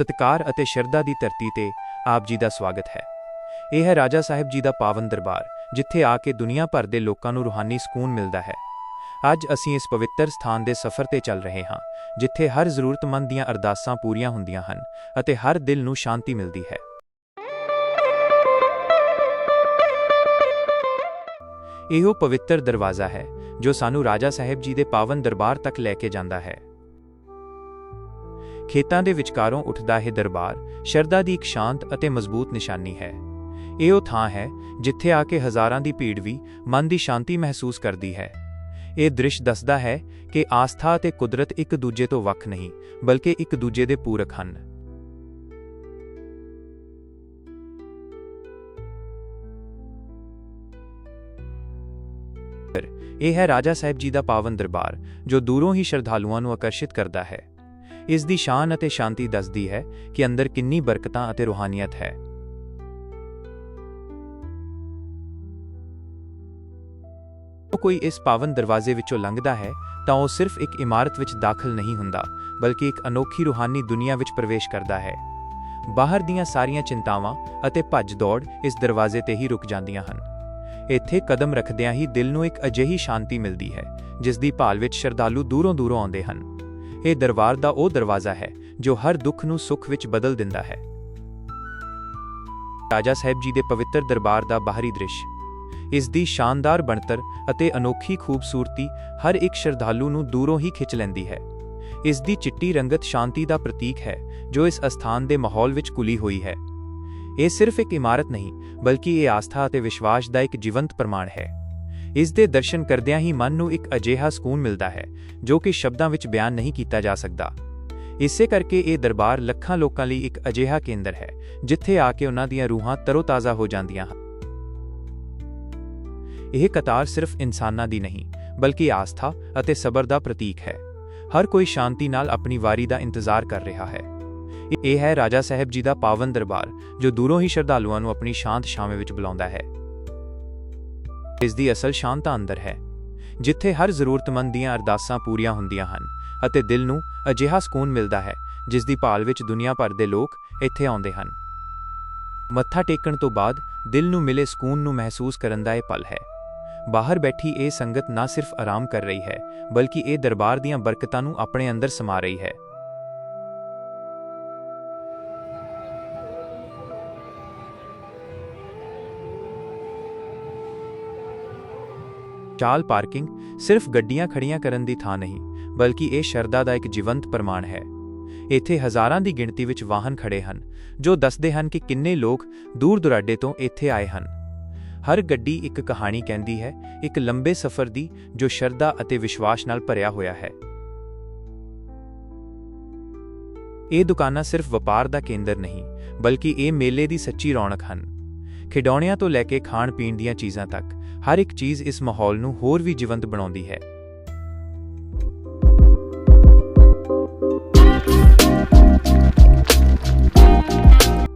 ਸਤਿਕਾਰ ਅਤੇ ਸ਼ਰਧਾ ਦੀ ਧਰਤੀ ਤੇ ਆਪ ਜੀ ਦਾ ਸਵਾਗਤ ਹੈ। ਇਹ ਹੈ ਰਾਜਾ ਸਾਹਿਬ ਜੀ ਦਾ ਪਾਵਨ ਦਰਬਾਰ, ਜਿੱਥੇ ਆ ਕੇ ਦੁਨੀਆ ਭਰ ਦੇ ਲੋਕਾਂ ਨੂੰ ਰੂਹਾਨੀ ਸਕੂਨ ਮਿਲਦਾ ਹੈ। ਅੱਜ ਅਸੀਂ ਇਸ ਪਵਿੱਤਰ ਸਥਾਨ ਦੇ ਸਫ਼ਰ ਤੇ ਚੱਲ ਰਹੇ ਹਾਂ, ਜਿੱਥੇ ਹਰ ਜ਼ਰੂਰਤਮੰਦ ਦੀਆਂ ਅਰਦਾਸਾਂ ਪੂਰੀਆਂ ਹੁੰਦੀਆਂ ਹਨ ਅਤੇ ਹਰ ਦਿਲ ਨੂੰ ਸ਼ਾਂਤੀ ਮਿਲਦੀ ਹੈ। ਇਹੋ ਪਵਿੱਤਰ ਦਰਵਾਜ਼ਾ ਹੈ, ਜੋ ਸਾਨੂੰ ਰਾਜਾ ਸਾਹਿਬ ਜੀ ਦੇ ਪਾਵਨ ਦਰਬਾਰ ਤੱਕ ਲੈ ਕੇ ਜਾਂਦਾ ਹੈ। ਖੇਤਾਂ ਦੇ ਵਿਚਕਾਰੋਂ ਉੱਠਦਾ ਇਹ ਦਰਬਾਰ ਸ਼ਰਧਾ ਦੀ ਇੱਕ ਸ਼ਾਂਤ ਅਤੇ ਮਜ਼ਬੂਤ ਨਿਸ਼ਾਨੀ ਹੈ। ਇਹ ਉਹ ਥਾਂ ਹੈ ਜਿੱਥੇ ਆ ਕੇ ਹਜ਼ਾਰਾਂ ਦੀ ਭੀੜ ਵੀ ਮਨ ਦੀ ਸ਼ਾਂਤੀ ਮਹਿਸੂਸ ਕਰਦੀ ਹੈ। ਇਹ ਦ੍ਰਿਸ਼ ਦੱਸਦਾ ਹੈ ਕਿ ਆਸਥਾ ਅਤੇ ਕੁਦਰਤ ਇੱਕ ਦੂਜੇ ਤੋਂ ਵੱਖ ਨਹੀਂ, ਬਲਕਿ ਇੱਕ ਦੂਜੇ ਦੇ ਪੂਰਕ ਹਨ। ਇਹ ਹੈ ਰਾਜਾ ਸਾਹਿਬ ਜੀ ਦਾ ਪਾਵਨ ਦਰਬਾਰ, ਜੋ ਦੂਰੋਂ ਹੀ ਸ਼ਰਧਾਲੂਆਂ ਨੂੰ ਆਕਰਸ਼ਿਤ ਕਰਦਾ ਹੈ। ਇਸ ਦੀ ਸ਼ਾਨ ਅਤੇ ਸ਼ਾਂਤੀ ਦੱਸਦੀ ਹੈ ਕਿ ਅੰਦਰ ਕਿੰਨੀ ਬਰਕਤਾਂ ਅਤੇ ਰੂਹਾਨੀਅਤ ਹੈ। ਕੋਈ ਇਸ ਪਾਵਨ ਦਰਵਾਜ਼ੇ ਵਿੱਚੋਂ ਲੰਘਦਾ ਹੈ, ਤਾਂ ਉਹ ਸਿਰਫ ਇੱਕ ਇਮਾਰਤ ਵਿੱਚ ਦਾਖਲ ਨਹੀਂ ਹੁੰਦਾ, ਬਲਕਿ ਇੱਕ ਅਨੋਖੀ ਰੂਹਾਨੀ ਦੁਨੀਆ ਵਿੱਚ ਪ੍ਰਵੇਸ਼ ਕਰਦਾ ਹੈ। ਬਾਹਰ ਦੀਆਂ ਸਾਰੀਆਂ ਚਿੰਤਾਵਾਂ ਅਤੇ ਭੱਜ ਦੌੜ ਇਸ ਦਰਵਾਜ਼ੇ ਤੇ ਹੀ ਰੁਕ ਜਾਂਦੀਆਂ ਹਨ। ਇੱਥੇ ਕਦਮ ਰੱਖਦਿਆਂ ਹੀ ਦਿਲ ਨੂੰ ਇੱਕ ਅਜਿਹੀ ਸ਼ਾਂਤੀ ਮਿਲਦੀ ਹੈ, ਜਿਸ ਦੀ ਭਾਲ ਵਿੱਚ ਸ਼ਰਧਾਲੂ ਦੂਰੋਂ ਦੂਰੋਂ ਆਉਂਦੇ ਹਨ। ਇਹ ਦਰਬਾਰ ਦਾ ਉਹ ਦਰਵਾਜ਼ਾ ਹੈ, ਜੋ ਹਰ ਦੁੱਖ ਨੂੰ ਸੁੱਖ ਵਿੱਚ ਬਦਲ ਦਿੰਦਾ ਹੈ। ਰਾਜਾ ਸਾਹਿਬ ਜੀ ਦੇ ਪਵਿੱਤਰ ਦਰਬਾਰ ਦਾ ਬਾਹਰੀ ਦ੍ਰਿਸ਼। ਇਸ ਦੀ ਸ਼ਾਨਦਾਰ ਬਣਤਰ ਅਤੇ ਅਨੋਖੀ ਖੂਬਸੂਰਤੀ ਹਰ ਇੱਕ ਸ਼ਰਧਾਲੂ ਨੂੰ ਦੂਰੋਂ ਹੀ ਖਿੱਚ ਲੈਂਦੀ ਹੈ। ਇਸ ਦੀ ਚਿੱਟੀ ਰੰਗਤ ਸ਼ਾਂਤੀ ਦਾ ਪ੍ਰਤੀਕ ਹੈ, ਜੋ ਇਸ ਅਸਥਾਨ ਦੇ ਮਾਹੌਲ ਵਿੱਚ ਕੁਲੀ ਹੋਈ ਹੈ। ਇਹ ਸਿਰਫ ਇੱਕ ਇਮਾਰਤ ਨਹੀਂ, ਬਲਕਿ ਇਹ ਆਸਥਾ ਅਤੇ ਵਿਸ਼ਵਾਸ ਦਾ ਇੱਕ ਜੀਵੰਤ ਪ੍ਰਮਾਣ ਹੈ। ਇਸ ਦੇ ਦਰਸ਼ਨ ਕਰਦਿਆਂ ਹੀ ਮਨ ਨੂੰ ਇੱਕ ਅਜਿਹਾ ਸਕੂਨ ਮਿਲਦਾ ਹੈ, ਜੋ ਕਿ ਸ਼ਬਦਾਂ ਵਿੱਚ ਬਿਆਨ ਨਹੀਂ ਕੀਤਾ ਜਾ ਸਕਦਾ। ਇਸੇ ਕਰਕੇ ਇਹ ਦਰਬਾਰ ਲੱਖਾਂ ਲੋਕਾਂ ਲਈ ਇੱਕ ਅਜਿਹਾ ਕੇਂਦਰ ਹੈ, ਜਿੱਥੇ ਆ ਕੇ ਉਹਨਾਂ ਦੀਆਂ ਰੂਹਾਂ ਤਰੋਤਾਜ਼ਾ ਹੋ ਜਾਂਦੀਆਂ ਹਨ। ਇਹ ਕਤਾਰ ਸਿਰਫ ਇਨਸਾਨਾਂ ਦੀ ਨਹੀਂ, ਬਲਕਿ ਆਸਥਾ ਅਤੇ ਸਬਰ ਦਾ ਪ੍ਰਤੀਕ ਹੈ। ਹਰ ਕੋਈ ਸ਼ਾਂਤੀ ਨਾਲ ਆਪਣੀ ਵਾਰੀ ਦਾ ਇੰਤਜ਼ਾਰ ਕਰ ਰਿਹਾ ਹੈ। ਇਹ ਹੈ ਰਾਜਾ ਸਾਹਿਬ ਜੀ ਦਾ ਪਾਵਨ ਦਰਬਾਰ, ਜੋ ਦੂਰੋਂ ਹੀ ਸ਼ਰਧਾਲੂਆਂ ਨੂੰ ਆਪਣੀ ਸ਼ਾਂਤ ਛਾਵੇਂ ਵਿੱਚ ਬੁਲਾਉਂਦਾ ਹੈ। ਇਸ ਦੀ ਅਸਲ ਸ਼ਾਂਤਾ ਅੰਦਰ ਹੈ, ਜਿੱਥੇ ਹਰ ਜ਼ਰੂਰਤਮੰਦ ਦੀਆਂ ਅਰਦਾਸਾਂ ਪੂਰੀਆਂ ਹੁੰਦੀਆਂ ਹਨ ਅਤੇ ਦਿਲ ਨੂੰ ਅਜਿਹਾ ਸਕੂਨ ਮਿਲਦਾ ਹੈ, ਜਿਸ ਦੀ ਭਾਲ ਵਿੱਚ ਦੁਨੀਆ ਭਰ ਦੇ ਲੋਕ ਇੱਥੇ ਆਉਂਦੇ ਹਨ। ਮੱਥਾ ਟੇਕਣ ਤੋਂ ਬਾਅਦ ਦਿਲ ਨੂੰ ਮਿਲੇ ਸਕੂਨ ਨੂੰ ਮਹਿਸੂਸ ਕਰਨ ਦਾ ਇਹ ਪਲ ਹੈ। ਬਾਹਰ ਬੈਠੀ ਇਹ ਸੰਗਤ ਨਾ ਸਿਰਫ ਆਰਾਮ ਕਰ ਰਹੀ ਹੈ, ਬਲਕਿ ਇਹ ਦਰਬਾਰ ਦੀਆਂ ਬਰਕਤਾਂ ਨੂੰ ਆਪਣੇ ਅੰਦਰ ਸਮਾ ਰਹੀ ਹੈ। ਚਾਲ ਪਾਰਕਿੰਗ ਸਿਰਫ ਗੱਡੀਆਂ ਖੜੀਆਂ ਕਰਨ ਦੀ ਥਾਂ ਨਹੀਂ, ਬਲਕਿ ਇਹ ਸ਼ਰਧਾ ਦਾ ਇੱਕ ਜੀਵੰਤ ਪ੍ਰਮਾਣ ਹੈ। ਇੱਥੇ ਹਜ਼ਾਰਾਂ ਦੀ ਗਿਣਤੀ ਵਿੱਚ ਵਾਹਨ ਖੜੇ ਹਨ, ਜੋ ਦੱਸਦੇ ਹਨ ਕਿ ਕਿੰਨੇ ਲੋਕ ਦੂਰ ਦੁਰਾਡੇ ਤੋਂ ਇੱਥੇ ਆਏ ਹਨ। ਹਰ ਗੱਡੀ ਇੱਕ ਕਹਾਣੀ ਕਹਿੰਦੀ ਹੈ, ਇੱਕ ਲੰਬੇ ਸਫ਼ਰ ਦੀ, ਜੋ ਸ਼ਰਧਾ ਅਤੇ ਵਿਸ਼ਵਾਸ ਨਾਲ ਭਰਿਆ ਹੋਇਆ ਹੈ। ਇਹ ਦੁਕਾਨਾਂ ਸਿਰਫ ਵਪਾਰ ਦਾ ਕੇਂਦਰ ਨਹੀਂ, ਬਲਕਿ ਇਹ ਮੇਲੇ ਦੀ ਸੱਚੀ ਰੌਣਕ ਹਨ। ਖਿਡੌਣਿਆਂ ਤੋਂ ਲੈ ਕੇ ਖਾਣ ਪੀਣ ਦੀਆਂ ਚੀਜ਼ਾਂ ਤੱਕ, ਹਰ ਇੱਕ ਚੀਜ਼ ਇਸ ਮਾਹੌਲ ਨੂੰ ਹੋਰ ਵੀ ਜੀਵੰਤ ਬਣਾਉਂਦੀ ਹੈ।